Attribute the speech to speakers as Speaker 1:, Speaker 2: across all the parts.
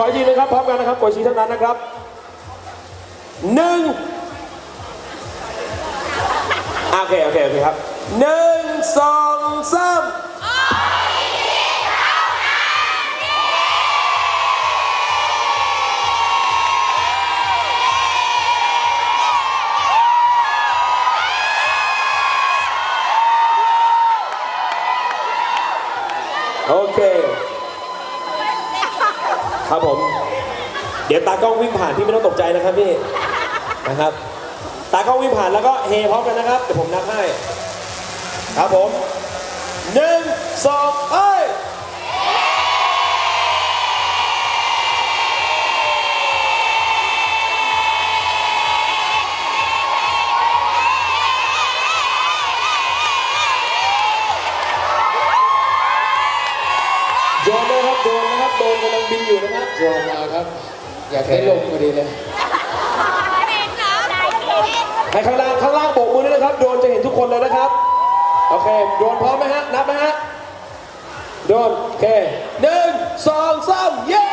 Speaker 1: ขออีกทีนึงครับ พร้อมกันนะครับโอชิเท่านั้นนะครับหนึ่งโอเค โอเค โอเคครับหนึ่งสองสามโอเค ครับผม เดี๋ยวตากล้องวิ่งผ่านพี่ไม่ต้องตกใจนะครับพี่นะครับ ตากล้องวิ่งผ่านแล้วก็เฮพร้อมกันนะครับเดี๋ยวผมนับให้ ครับผมหนึ่งสองเอ้ย โย
Speaker 2: มมาครับ อยากได้ลงพอดีเลย
Speaker 1: ให้ข้างล่างข้างล่างโบกมือด้วยนะครับ โดนจะเห็นทุกคนเลยนะครับ โอเค โดนพร้อมไหมฮะ นับนะฮะ โดน โอเคหนึ่งสองสามเย้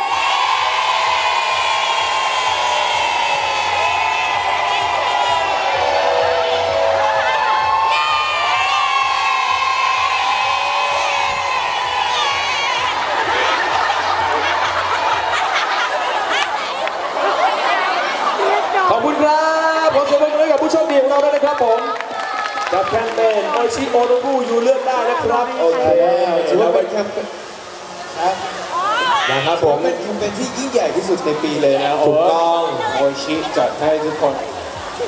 Speaker 1: สุด
Speaker 2: ในปีเลยนะ
Speaker 1: ถูกต้อง
Speaker 2: โอชิจัดให้ทุกคน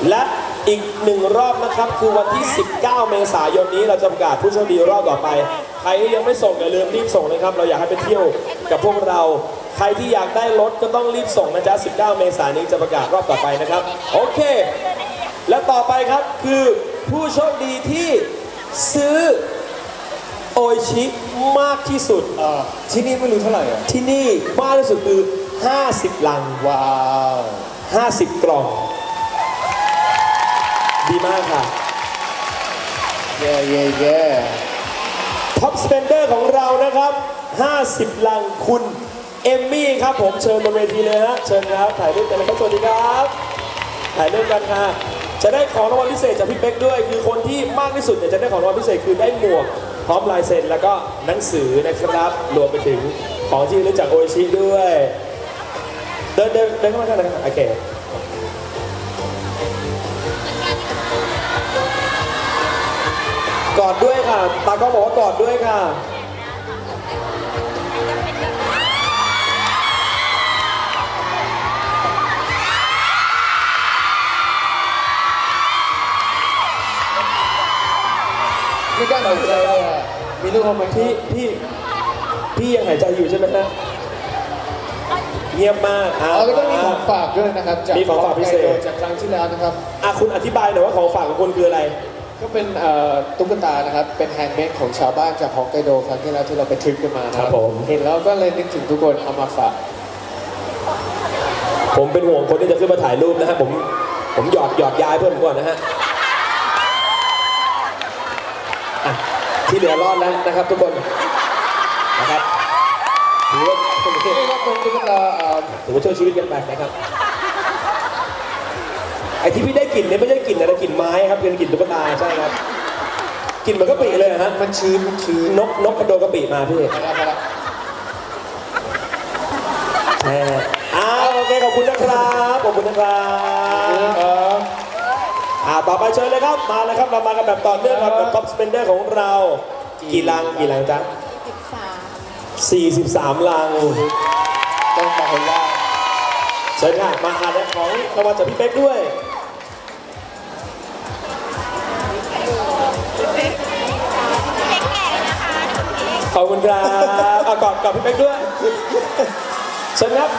Speaker 1: และอีกหนึ่งรอบนะครับ คือวันที่ 19 เมษายนนี้เราจะประกาศผู้โชคดีรอบต่อไป ใครที่ยังไม่ส่งอย่าลืมรีบส่งนะครับ เราอยากให้ไปเที่ยวกับพวกเรา ใครที่อยากได้รถก็ต้องรีบส่งนะจ๊ะ 19 เมษายนนี้จะประกาศรอบต่อไปนะครับ โอเค และต่อไปครับคือผู้โชคดีที่ซื้อโออิชิมากที่สุด
Speaker 2: เอ่อที่นี่ไม่รู้เท่าไหร่อะ
Speaker 1: ที่นี่มากที่สุดคือ 50 ลัง
Speaker 2: ว้าว
Speaker 1: 50 กล่อง ดีมากค่ะ
Speaker 2: เย่เย่เย่
Speaker 1: ท็อปสเปนเดอร์ของเรานะครับ 50 ลังคุณ เอมมี่ครับผมเชิญบนเวทีเลยฮะ เชิญครับ ถ่ายรูปกันเลยครับสวัสดีครับ ถ่ายรูปกันค่ะ จะได้ของรางวัลพิเศษจากพี่เป๊กด้วย คือคนที่มากที่สุดเนี่ยจะได้ของรางวัลพิเศษคือได้หมวกพร้อมลายเซ็นแล้วก็หนังสือนะครับ รวมไปถึงของที่ระลึกจากโอชิด้วย เดินเดินเดินเข้ามาข้างในครับโอเคกอดด้วยค่ะ ตากล้องบอกว่ากอดด้วยค่ะ
Speaker 2: ไม่กล้าหายใจเลยอะมีลูกออกมา
Speaker 1: พี่
Speaker 2: ที่
Speaker 1: พี่พี่ยังหายใจอยู่ใช่ไหมฮะ เงียบมาก
Speaker 2: อ๋อแล้วก็มีของฝากด้วยนะครับจาก
Speaker 1: มีของฝากพิเศษ
Speaker 2: ไกโดจากครั้งที่แล้วนะครับ
Speaker 1: อะคุณอธิบายหน่อยว่าของฝากของคุณคืออะไร
Speaker 2: ก็เป็นเอ่อตุ๊กตานะครับ เป็นแฮนด์เมดของชาวบ้านจากฮอกไกโดครั้งที่แล้วที่เราไปทริปกันมานะค
Speaker 1: ครั
Speaker 2: รั
Speaker 1: บบผม
Speaker 2: เห็นแล้วก็เลยนึกถึงทุกคนเอามาฝาก
Speaker 1: ผมเป็นห่วงคนที่จะขึ้นมาถ่ายรูปนะฮะผมผมหยอดหยอดยายเพื่อนผมก่อนนะฮะอะที่เหลือรอดแล้วนะครับทุกคนนะครับถือว่า
Speaker 2: นี่ก็เป็นตุ๊กตาเอ่อ
Speaker 1: ถือว่าช่วยชีวิตกันไปนะครับไอ้ที่พี่ได้กลิ่นเนี่ยไม่ใช่กลิ่นอะไรกลิ่นไม้ครับเป็นกลิ่นตุ๊กตาใช่ครับกลิ่นเหมือนกะปิเลยฮะ
Speaker 2: มันชื้นมันชื้น
Speaker 1: นกนกกระโดดกะปิมาพี่
Speaker 2: ไปแล้วไปแล้ว
Speaker 1: แหมอ้าวโอเคขอบคุณนะครับขอบคุณนะครับ
Speaker 2: ครับ
Speaker 1: อ่าต่อไปเชิญเลยครับมาเลยครับเรามากันแบบต่อเนื่องครับกับท็อปสเปนเดอร์ของเรากี่ลังกี่ลังจ๊ะ 43 ลัง
Speaker 2: ต้องมาคนแรก
Speaker 1: เชิญค่ะมาอ่านของรางวัลจากพี่เป๊กด้วย ขอบคุณครับเอากอดกับพี่เป๊กด้วยเชิญครับ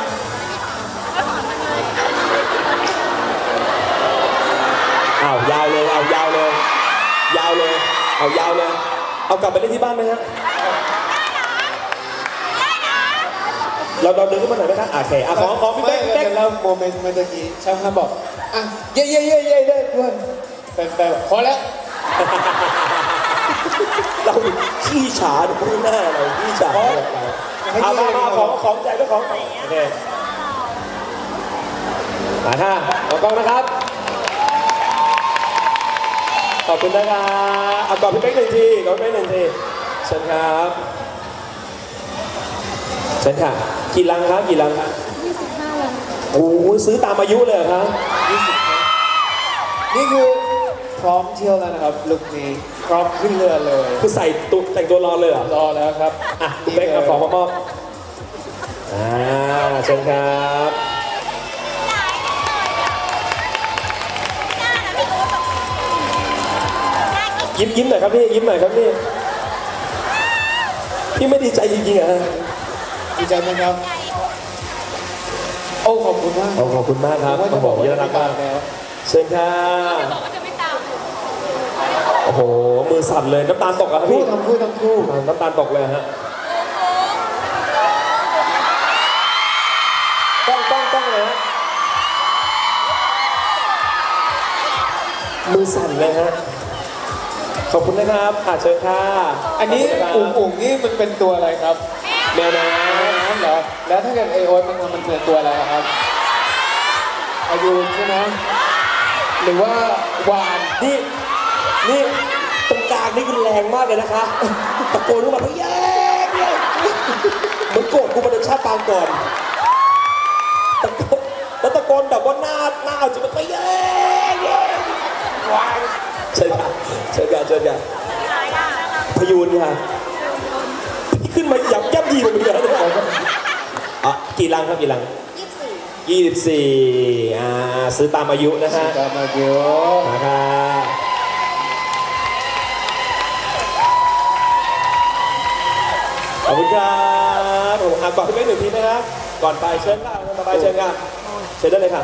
Speaker 1: อ้าวยาวเลยเอายาวเลย ยาวเลย เอายาวเลย เอากลับไปเล่นที่บ้านไหมฮะ เราเราเดินขึ้นมาหน่อยไหมครับอะโอเคอะขอขอพี่
Speaker 2: ไม่
Speaker 1: เป๊กพี่เป๊ก
Speaker 2: เล่าโมเมนต์เมื่อกี้ช่างภาพบอกอะเย่เย่เย่เย่ได้ด้วยเป็นแบบพอแล้ว
Speaker 1: เราเราขี้ฉาดูข้างหน้าเราขี้ฉาเอามามาของของใจก็ของโอเคมาค่ะขอกล้องนะครับขอบคุณนะครับเอากอดพี่เป๊กหนึ่งทีกอดพี่เป๊กหนึ่งทีเชิญครับเชิญค่ะ กี่ลังครับกี่ลังครับ
Speaker 3: 25ลัง
Speaker 1: โอ้โหซื้อตามอายุเลยเหรอครับ
Speaker 2: นี่คือพร้อมเที่ยวแล้วนะครับลุคนี้พร้อมขึ้นเรือเลย
Speaker 1: คือใส่ตุแต่งตัวรอเลยเหรอ
Speaker 2: รอแล้วครับ
Speaker 1: อะคุณเป๊กเอาของมามอบอ่าเชิญครับยิ้มยิ้มหน่อยครับพี่ยิ้มหน่อยครับพี่พี่ไม่ดีใจจริงๆเหรอะ
Speaker 2: ดีใจไหมครับ โอ้ขอบคุณมาก
Speaker 1: ขอบคุณมากครับ
Speaker 2: ว่า
Speaker 1: โอ้
Speaker 2: จะ
Speaker 1: โห
Speaker 2: บอกว่า
Speaker 1: เย
Speaker 2: จะ
Speaker 1: อะ
Speaker 2: รั
Speaker 1: นะ
Speaker 2: ก
Speaker 1: ครั
Speaker 2: กับนแล้ว
Speaker 1: เชิญค่ะโอ้โห มือสั่นเลยน้ำตาลตกอะครับ
Speaker 2: คู่
Speaker 1: พี่
Speaker 2: ทำคู่ทั้งคู่
Speaker 1: น้ำตาลตกเลยฮะ ต้องต้องต้องเลยฮะ มือสั่นเลยฮะ ขอบคุณนะครับอะเชิญค่ะ
Speaker 2: อันนี้
Speaker 1: ขบ
Speaker 2: อุ๋ง
Speaker 1: คุณครับ
Speaker 2: อุ๋งนี่มันเป็นตัวอะไรครับ
Speaker 1: แมวน้
Speaker 2: น้ำเหรอแล้วถ้าเกิดไอโอมันมันเป็นตัวอะไรอะครับ อายุใช่ไหมหรือว่าวาน
Speaker 1: นี่ นี่ตรงกลางนี่คือแรงมากเลยนะคะ ตะโกนขึ้นมาเพื่อแย่แย่เหมือนโกรธกูมาเดินชาติปางก่อนตะโกนแล้วตะโกนแบบว่าหน้าหน้าเอาจริงมันไปแย่แย่วางเชิญค่ะเชิญค่ะเชิญค่ะพยูนค่ะ มาหยับยับยีมันเหมือนกันนะอะกี่ลังครับกี่ลัง24อ่าซื้อตามอายุนะฮะ
Speaker 2: กามาเยอะ
Speaker 1: มาค่ะขอบคุณครับผมอะก่อนพี่เป๊กหนึ่งทีนะครับ ก่อนไปเชิญค่ะสบายเชิญค่ะเชิญได้เลยค่ะ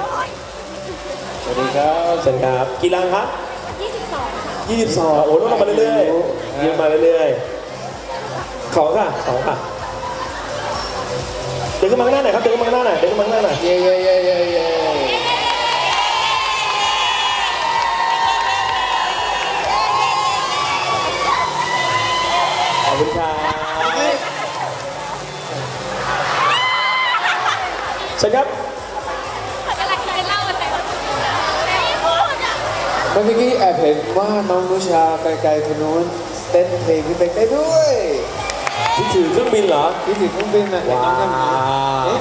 Speaker 2: สวัสดีครับ
Speaker 1: เชิญครับ กี่ลังครับ
Speaker 3: 22ค่ะ
Speaker 1: 22โอ้ลดลงมาเรื่อยๆยืนมาเรื่อยๆ ของค่ะของค่ะเดินขึ้นมาข้างหน้าหน่อยครับเดินขึ้นมาข้างหน้าหน่อยเดินขึ้นมาข้างหน้าหน่อย
Speaker 2: เย้เย้เย้เย้เย้
Speaker 1: ขอบคุณครับเชิญครับ
Speaker 3: กำลังกินเหล้ากันแต่ไม่พูดอะ
Speaker 2: เมื่อกี้แอบเห็นว่าน้องนุชาไกลๆคนนู้นเต้นเพลงพี่เป็กได้ด้วย
Speaker 1: ที่ถือเครื่องบินเหรอ
Speaker 2: พี่ถึงเครื่องบินนะ
Speaker 1: ว้า
Speaker 2: น้องยังมีเอ๊ะ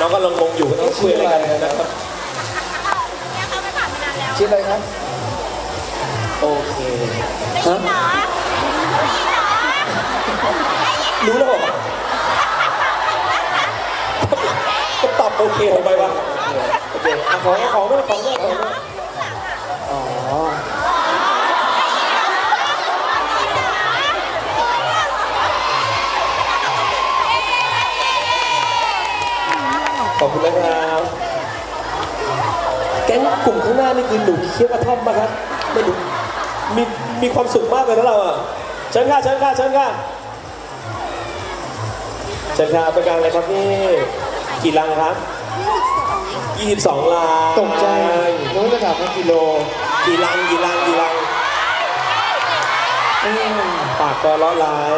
Speaker 1: น้องกำลังงงอยู่ก็ต้องคุยอะไรกันนะครับ
Speaker 3: เนี่ยเขาไม่ผ่านมานานแล้ว
Speaker 2: ชื่ออะไรครับ โอเค
Speaker 3: ได้ยินเหรอ
Speaker 1: รู้แล้วเหรอก็ตอบโอเคลงไปวะโอเคอะของของด้วยของด้วยของด้วย ขอบคุณนะครับ แก๊งกลุ่มข้างหน้านี่คือหนุ่มเคี้ยวกระท่อมป่ะครับไม่รู้มีมีความสุขมากเลยนะเราอะเชิญค่ะเชิญค่ะเชิญค่ะเชิญค่ะเป็นการอะไรครับนี่กี่ลังครับ22ลัง
Speaker 2: ตกใจนึกว่าจะถามว่ากิโล
Speaker 1: กี่ลังกี่ลังกี่ลังอืมปากก็ล้อร้าย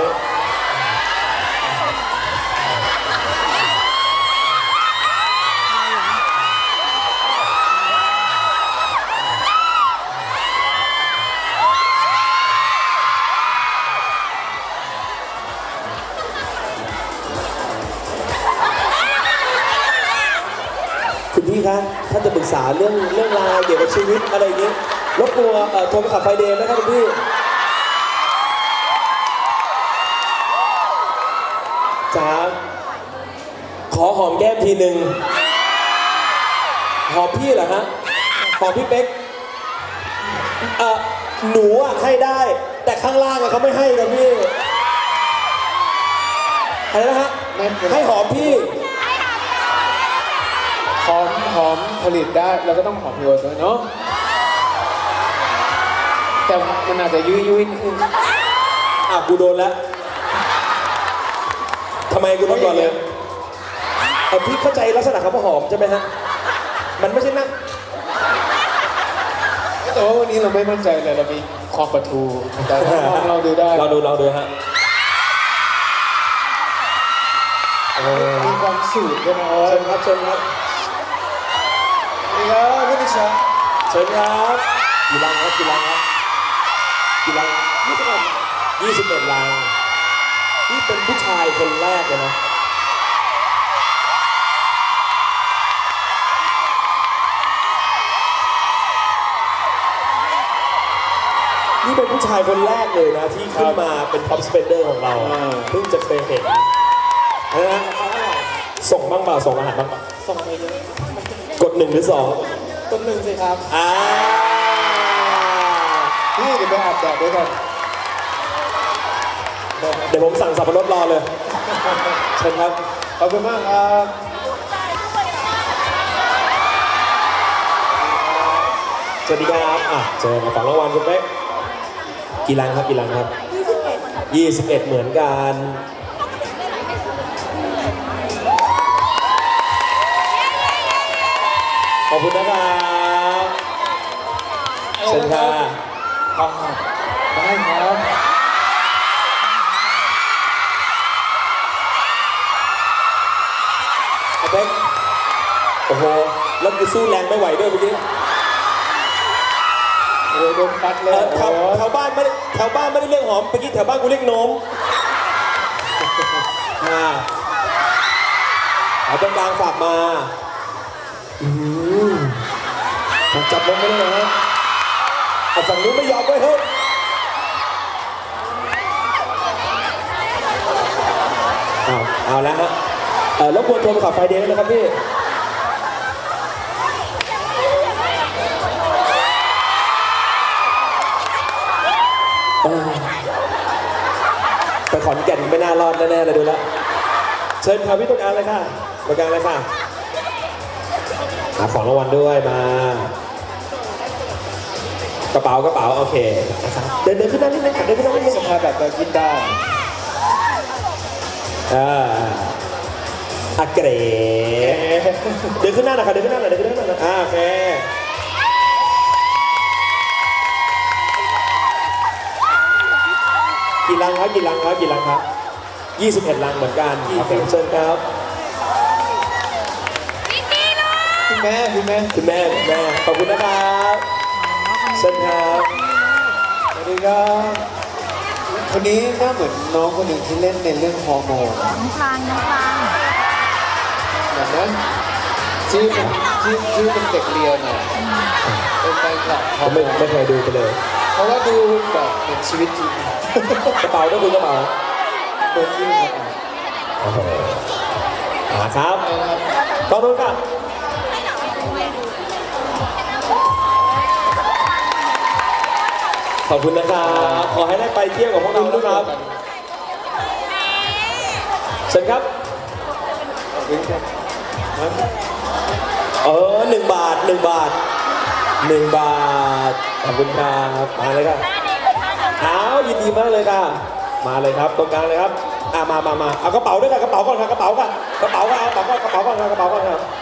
Speaker 1: คุณพี่คะถ้าจะปรึกษาเรื่องเรื่องราวเกี่ยวกับชีวิตอะไรอย่างเงี้ยรบกวนเอ่อโทรไปขับไฟเดย์นะครับคุณพี่จ๋าขอหอมแก้มทีหนึ่งหอมพี่เหรอฮะหอมพี่เป๊กเอ่อหนูอะให้ได้ แต่ข้างล่างอะเขาไม่ให้กันพี่อะไรนะฮะ
Speaker 2: ไม่เป็นไร
Speaker 1: ให้หอมพี่
Speaker 2: หอมหอมผลิตได้เราก็ต้องหอมพิโอด้วยเนาะแต่มันอาจจะยุยยุยนิดนึง
Speaker 1: อะกูโดนแล้วทำไมกูโดนก่อนเลยเออพี่เข้าใจลักษณะคำว่าหอมใช่ไหมฮะ มันไม่ใช่นั่ง
Speaker 2: แต่ว่าวันนี้เราไม่มั่นใจเลยเรามีคอกประตูแต่ถ้าลองเราดูได้
Speaker 1: เราดูเราดูฮะ
Speaker 2: มีความสูงใช่ไหมโอ๊
Speaker 1: เชิ
Speaker 2: ต
Speaker 1: ญครับเชิญครับ
Speaker 2: นี่ครับพี่นิชา
Speaker 1: เชิญครับกี่ลังครับกี่ลังครับกี่ลังยี่สิบเอ็ดยี่สิบเอ็ดลังนี่เป็นผู้ชายคนแรกเลยนะนี่เป็นผู้ชายคนแรกเลยนะที่ขึ้นมาเป็นท็อปสเปนเดอร์ของเราเพิ่งจะเคยเห็นนะฮะส่งบ้างเปล่าส่งอาหารบ้างเปล่า
Speaker 2: ส่งไปเยอะ
Speaker 1: กดห นึ่งหรือสอง
Speaker 2: ต้นหนึ่งสิครับ
Speaker 1: อ่า
Speaker 2: พี่เดี๋ยวไปอาบแดดด้วยกัน
Speaker 1: เดี๋ยวผมสั่งสับปะรดรอเลยเชิญครับ
Speaker 2: ขอบคุณมากครับ
Speaker 1: สวัสดีครับอะเจอมาของรางวัลคุณเป๊กกี่ลังครับกี่ลังครับ 21 เหมือนกัน ขอบคุณนะครับเชิญค่ะ
Speaker 2: ครับได้ครับ
Speaker 1: ไอ้เป๊กโอ้โหแล้วกูสู้แรงไม่ไหวด้วยเมื่อกี้
Speaker 2: โอ้ยโดนปัดเล
Speaker 1: เอ่
Speaker 2: ย
Speaker 1: อแถว
Speaker 2: โอ้ย
Speaker 1: แถวบ้านไม่ได้แถวบ้านไม่ได้เรียกหอมเมื่อกี้แถวบ้านกูเรียกโนมมาเอาตรงกลางฝากมาอืม จับลงไม่ได้นะเอาฝั่งนู้นไม่ยอมไว้เฮ้ยเอาเอาแล้วฮะเออแล้วควรโทรไปขับไฟเดย์นะครับพี่ไปขอนแก่นไม่น่ารอดแน่ๆเลยดูแล้วเชิญครับพี่ตรงกางเลยค่ะตรงกลาเลยค่ะหาของรางวัลด้วยมา กระเป๋ากระเป๋าโอเคนะครับเดินเดินขึ้นหน้านิดนึงค่ะเดินขึ้นหน้านิดนึง
Speaker 2: สภาพแบบเรากินได้
Speaker 1: อ่าอะเกรเดินขึ้นหน้าหน่อยค่ะเดินขึ้นหน้าหน่อยเดินขึ้นหน้าหน่อยอ่าโอเคกี่ลังครับกี่ลังครับกี่ลังครับ21ลังเหมือนกันโอเคเชิญครับ
Speaker 2: คุณแม่คุณแม่
Speaker 1: คุณแม่คุณแม่ขอบคุณนะครับ เชิญครับ
Speaker 2: สวัสดีครับคนนี้หน้าเหมือนน้องคนหนึ่งที่เล่นในเรื่องฮอร์โมน
Speaker 3: น้องฟางน้องฟาง
Speaker 2: แบบนั้นชื่อเป็นชื่อชื่อเป็นเด็กเรียนอะเป็นแฟนคลับ
Speaker 1: ผมไม่ไม่เคยดูไปเลย
Speaker 2: เพราะว่าดูแบบเหมือนชีวิตจริง
Speaker 1: กระเป๋าด้วยคุณกระเป๋า
Speaker 2: โดนยิ่งครับ
Speaker 1: โอ้โหอ่าครับ
Speaker 2: นะครับ
Speaker 1: ขอบคุณครับ ขอบคุณนะครับ ขอให้ได้ไปเที่ยวกับพวกเรานะครับเชิญครับเออหนึ่งบาทหนึ่งบาทหนึ่งบาท ขอบคุณครับมาเลยครับเอายินดีมากเลยค่ะ มาเลยครับตรงกลางเลยครับอ่ามามามาเอากระเป๋าด้วยค่ะกระเป๋าก่อนค่ะกระเป๋าก่อนกระเป๋าก่อนเอากระเป๋ากระเป๋าก่อนค่ะกระเป๋าก่อนค่ะอ่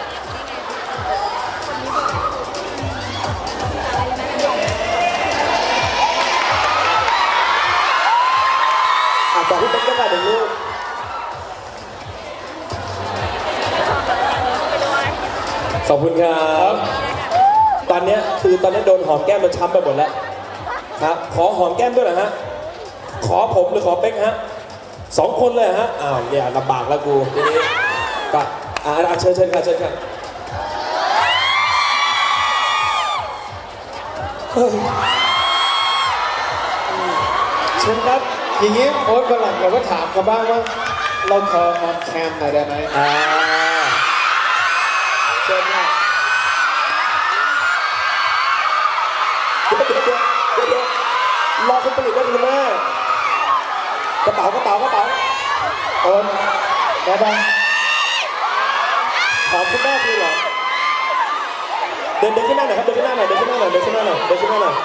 Speaker 1: ขอบคุณครับ ตอนเนี้ยคือตอนนี้โดนหอมแก้มมันช้ำไปหมดแล้วครับ ขอหอมแก้มด้วยเหรอฮะ ขอผมหรือขอเป๊กฮะสองคนเลยเหรอฮะ อ้าวเนี่ยลำบากแล้วกูทีนี้ก็อ่าอ่าเชิญเชิญค่ะเชิญค่ะเฮ้ยเชิญครับ
Speaker 2: อย่างนี้โอ๊ตวันหลังเราก็ถามกันบ้างว่า เราขอออนแคมหน่อยได้ไหม
Speaker 1: อ่า
Speaker 2: โอ๊ตได้ปะ
Speaker 1: หอมคุณแม่คือเหรอเดินเดินขึ้นหน้าหน่อยครับ เดินขึ้นหน้าหน่อย เดินขึ้นหน้าหน่อย เดินขึ้นหน้าหน่อย เดินขึ้นหน้าหน่อย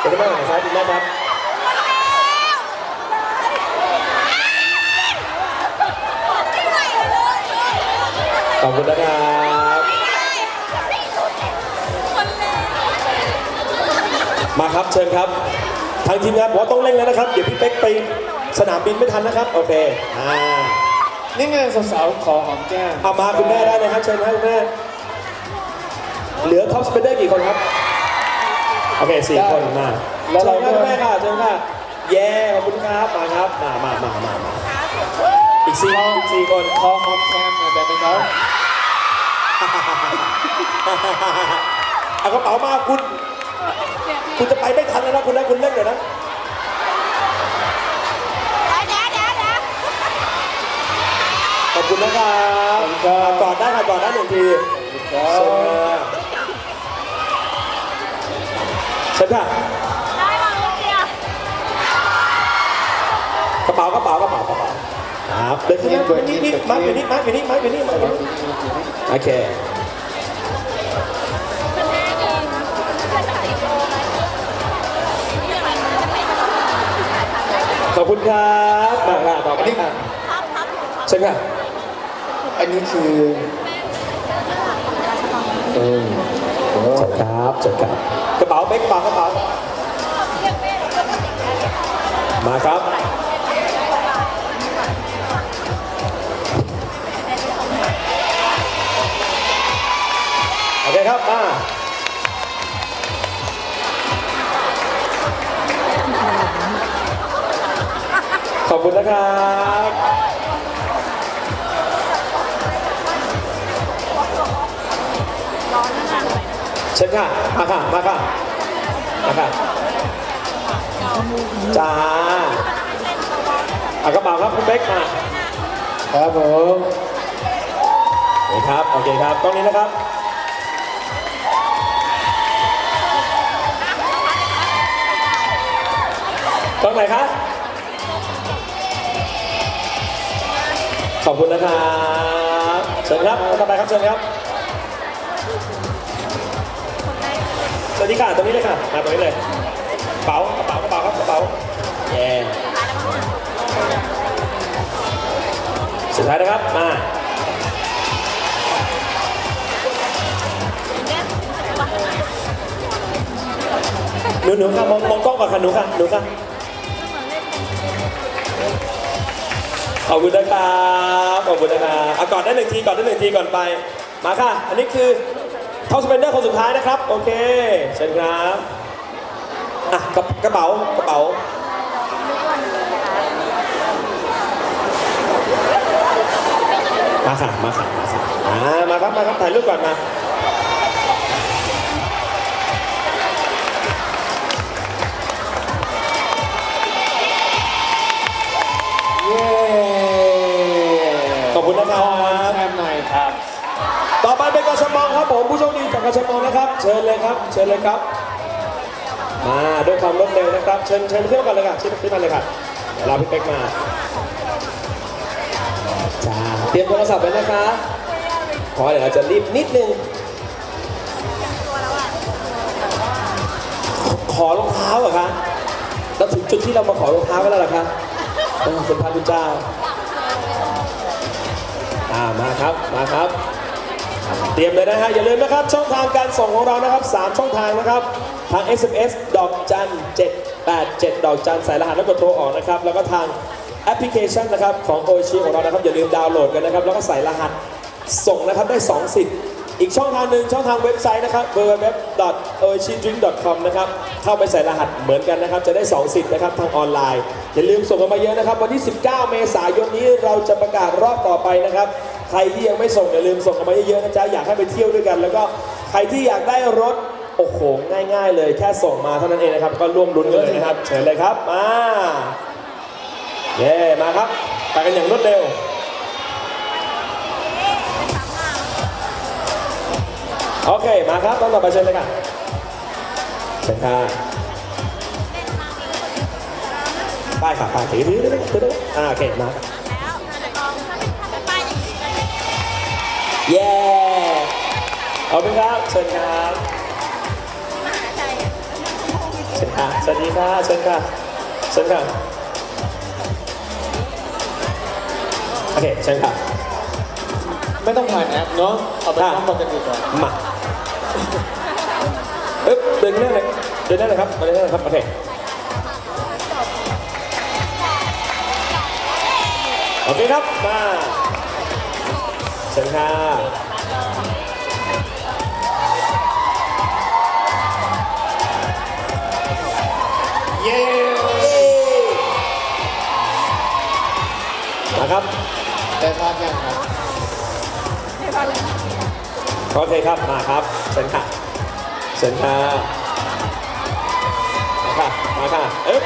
Speaker 1: เดินขึ้นหน้าหน่อยครับคุณแม่ครับขอบคุณนะครับมาครับเชิญครับ ทางทีมงานบอกว่าต้องเร่งแล้วนะครับ เดี๋ยวพี่เป๊กไปสนามบินไม่ทันนะครับ โอเค อ่า
Speaker 2: นี่ไงสาวๆขอหอมแก้ม
Speaker 1: เอามาคุณแม่ได้เลยครับเชิญครับคุณแม่ เหลือท็อปสเปนเดอร์กี่คนครับ โอเคสี่คนมา
Speaker 2: แล้ว
Speaker 1: เชิ
Speaker 2: เรา
Speaker 1: ญค
Speaker 2: ก็
Speaker 1: รับคุณแม่ค่ะเชิญค่ะเย้ขอบคุณครับ มาครับ มามามามามาอีกสี่อีกสี่คน
Speaker 2: ขอหอมแก้มหน่อยได้ไหมครับ
Speaker 1: เอากระเป๋ามาคุณ คุณจะไปไม่ทันแล้วนะคุณนะคุณเล่นเดี๋ยวนะ
Speaker 3: เดี๋ยวเดี๋ยวเดี๋ยว
Speaker 1: ขอบคุณนะครับ
Speaker 2: ขอบคุณครับ
Speaker 1: กอดได้ค่ะกอดได้หนึ่งที
Speaker 2: ครั
Speaker 1: เชิญ
Speaker 2: บ
Speaker 1: ค่ะเชิญค่ะ
Speaker 3: ได้มาลูกเดียว
Speaker 1: กระเป๋ากระเป๋ากระเป๋ากระเป๋าครับเดินขึ้นมานี่นี่มาร์คอยู่นี่มาร์คอยู่นี่มาร์คอยู่นี่มาร์คอยู่นี่โอเค ขอบคุณครับมาค่ะต่อไปค่ะ
Speaker 3: พับพับพับ
Speaker 1: เชิญค่ะ
Speaker 2: อันนี้คือเออโอ้
Speaker 1: เชิญครับเชิญครับกระเป๋าเป๊กกระเป๋ากระเป๋ามาครับโอเคครับมา อบคุณนะครับเชิญค่ะมาค่ะ มาค่ะ มาค่ะจ้าเอากระเป๋าครับคุณเป๊กมา
Speaker 2: ครับผม
Speaker 1: โอเคครับ โอเคครับตรงนี้นะครับตรงไหนคะ ขอบคุณนะครับเชิญครับต่อไปครับเชิญครับสวัสดีค่ะตรงนี้เลยค่ะมาตรงนี้เลยกระเป๋ากระเป๋ากระเป๋าครับกระเป๋าเย้สุดท้ายนะครับมาหนูหนูค่ะมองมองกล้องก่อนค่ะหนูค่ะหนูค่ะ ขอบคุณนะครับขอบคุณนะครับอะก่อนได้หนึ่งทีก่อนได้หนึ่งทีก่อนไป มาค่ะ อันนี้คือท็อปสเปนเดอร์คนสุดท้ายนะครับ โอเค เชิญครับอะกระกระเป๋ากระเป๋ามาค่ะมาค่ะมาค่ะอ่ามาครับมาครับถ่ายรูปก่อนมา ชิญเลยครับ เชิญเลยครับมาด้วยความรวดเร็วนะครับ เชิญเชิญเที่ยวกันเลยค่ะเชิญขึ้นมาเลยค่ะเราพี่เป๊กมาจ้าเตรียมโทรศัพท์ไว้นะคะเพราะเดี๋ยวเราจะรีบนิดนึงขอรองเท้าเหรอคะแล้วถึงจุดที่เรามาขอรองเท้ากันแล้วเหรอคะเออคุณพระคุณเจ้าอ่ามาครับ มาครับ เตรียมเลยนะฮะ อย่าลืมนะครับ ช่องทางการส่งของเรานะครับ 3 ช่องทางนะครับ ทาง SMS ดอกจัน 787 ดอกจันใส่รหัสแล้วกดโทรออกนะครับ แล้วก็ทางแอปพลิเคชันนะครับของโอชิของเรานะครับ อย่าลืมดาวน์โหลดกันนะครับ แล้วก็ใส่รหัสส่งนะครับได้ 2 สิทธิ์ อีกช่องทางหนึ่งช่องทางเว็บไซต์นะครับ www.oichidrink.com นะครับ เข้าไปใส่รหัสเหมือนกันนะครับ จะได้ 2 สิทธิ์นะครับทางออนไลน์ อย่าลืมส่งกันมาเยอะนะครับ วันที่ 19 เมษายนนี้เราจะประกาศรอบต่อไปนะครับ ใครที่ยังไม่ส่งอย่าลืมส่งกันมาเยอะๆนะจ๊ะอยากให้ไปเที่ยวด้วยกัน แล้วก็ใครที่อยากได้รถโอ้โหง่าย ๆ เลยแค่ส่งมาเท่านั้นเองนะครับ ก็ร่วมลุ้นกันเลยนะครับเชิญเลยครับมาเย้มาครับไปกันอย่างรวดเร็วโอเคมาครับต้องต่อไปเชิญเลยค่ะเชิญค่ะป้ายค่ะป้ายถือถือถือถือถืออ่าโอเคมา
Speaker 3: เย้
Speaker 1: ขอบคุณครับเชิญครับเชิญค่ะสวัสดีค่ะเชิญค่ะเชิญค่ะโอเคเชิญค่ะ
Speaker 2: ไม่ต้องผ่านแอปเนาะเอาไปทำปกันดีกว่า
Speaker 1: มาเอ๊ะเดินได้เลยเดินได้เลยครับมาเดินได้เลยครับโอเคโอเคครับมา ชิญค่ะ
Speaker 2: เย้
Speaker 1: มาครับ
Speaker 2: ได้ภาพยังครับ
Speaker 1: โอเคครับมาครับเชิญค่ะเชิญค่ะมาค่ะมาค่ะเอ๊บ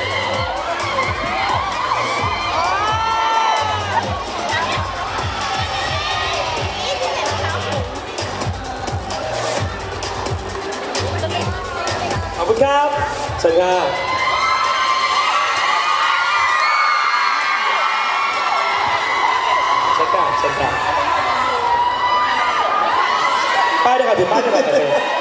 Speaker 1: คุณครับเชิญค่ะเชิญค่ะเชิญค่ะป้ายด้วยกันถือป้ายด้วยกันเค
Speaker 3: อ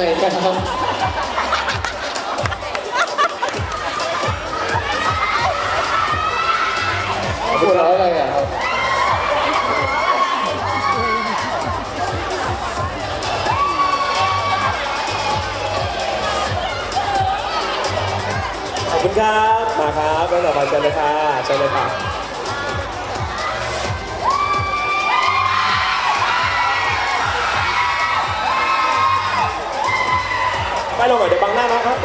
Speaker 3: ไห
Speaker 2: นนะครับหัวเราะอะไรอะครับ
Speaker 1: ขอบคุณครับ มาครับแล้วต่อไปเชิญเลยค่ะเชิญเลยค่ะ ไปลงหน่อยเดี๋ยวบังหน้านะครับ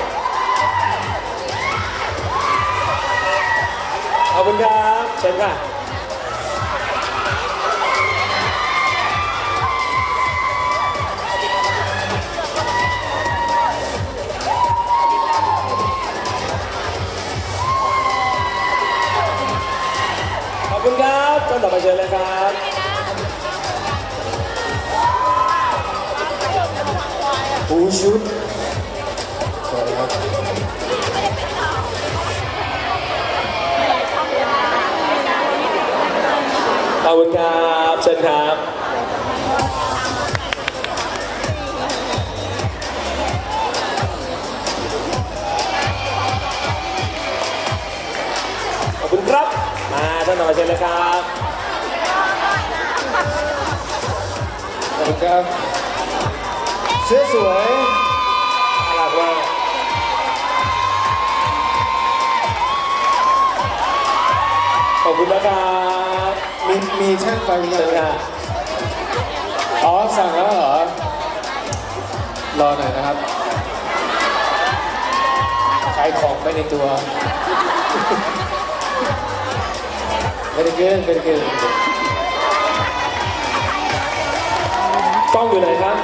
Speaker 1: ขอบคุณครับเชิญค่ะขอบคุณครับจนต่อไปเชิญเลยครับ
Speaker 2: ปูชุด
Speaker 1: ขอบคุณครับเชิญครับขอบคุณครับ มาท่านต่อไปเชิญเลยครับ
Speaker 2: ขอบคุณครับเสื้อสวย
Speaker 1: น่ารักมากขอบคุณนะครับ
Speaker 2: มีมีช่างไฟ
Speaker 1: เล
Speaker 2: ยัง
Speaker 1: ค่ะ
Speaker 2: อ๋อ สั่งแล้วเหรอ รอหน่อยนะครับ ขายของไปในตัวไม่ได้เกินไม่ได้เกิน
Speaker 1: กล้องอยู่ไหนครับ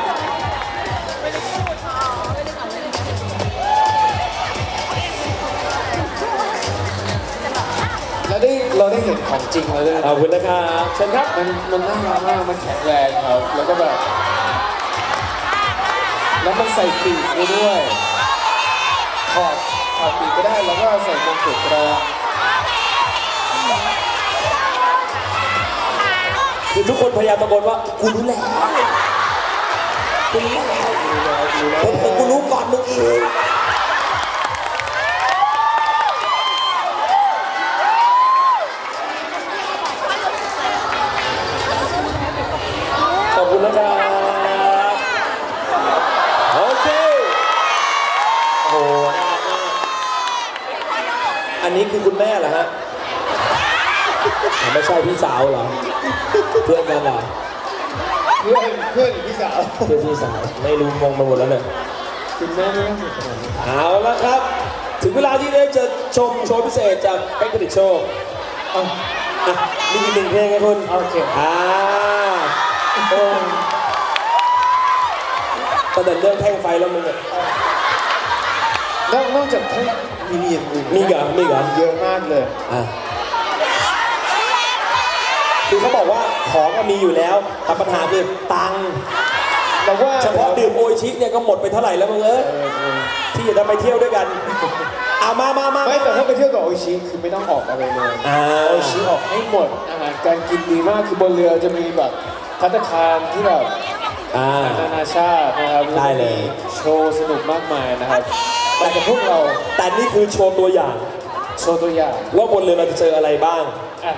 Speaker 2: เราได้เห็นของจริงแล้วด้วย
Speaker 1: ขอบคุณนะครับเชิญครับ
Speaker 2: มันมันน่ารักมากมันแข็งแรงครับแล้วก็แบบแล้วมันใส่ปีกได้ด้วยถอดถอดปีกก็ได้แล้วก็ใส่มงกุฎก็ได้
Speaker 1: คือทุกคนพยายามตะโกนว่ากูรู้แล้วกูรู้แล้ว
Speaker 2: ดูแล้ว
Speaker 1: แต่กูรู้ก่อนมึงอีก คุณนะครับ โอเค โอ้โหน่ารักมากอันนี้คือคุณแม่เหรอฮะอะไม่ใช่พี่สาวเหรอ เพื่อนกันเหรอ
Speaker 2: เพื่อนเพื่อนพี่สาว
Speaker 1: เพื่อนพี่สาว ไม่รู้งงไปหมดแล้วเนี่ย
Speaker 2: คุณแม่ไม่ต้องเห็นขนาดนี้
Speaker 1: เอาละครับ ถึงเวลาที่ได้จะชมโชว์พิเศษจากเอ็กซ์ติโชว์
Speaker 2: เอา
Speaker 1: อะมีอีกหนึ่งเพลงไงคุณ
Speaker 2: โอเค
Speaker 1: อ่า โอ้ตั้งแต่เรื่องแท่งไฟแล้วมึงเนี่ย
Speaker 2: นอกนอกจากแท่งมีมีอย่างอื่น
Speaker 1: มีเหรอมีเหรอ
Speaker 2: เยอะมากเลย
Speaker 1: อะคือเขาบอกว่าของก็มีอยู่แล้วแต่ปัญหาคือตังค์
Speaker 2: เราว่า
Speaker 1: เฉพาะดื่มโออิชิเนี่ยก็หมดไปเท่าไหร่แล้วมึงเอ้ย
Speaker 2: เออเออ
Speaker 1: ที่จะไปเที่ยวด้วยกันเอามามามา
Speaker 2: ไม่แต่ถ้าไปเที่ยวกับโออิชิคือไม่ต้องออกอะไรเลย
Speaker 1: อ่า
Speaker 2: โออิชิออกให้หมดอาหารการกินดีมากคือบนเรือจะมีแบบ พัตตาคารที่แบบ
Speaker 1: อ่า
Speaker 2: นานาชาตินะครับ
Speaker 1: ได้เลย
Speaker 2: มีโชว์สนุกมากมายนะครับมาจากพวกเรา
Speaker 1: แต่นี่คือโชว์ตัวอย่าง
Speaker 2: โชว์ตัวอย่าง
Speaker 1: ว่าบนเรือเราจะเจออะไรบ้าง
Speaker 2: อะ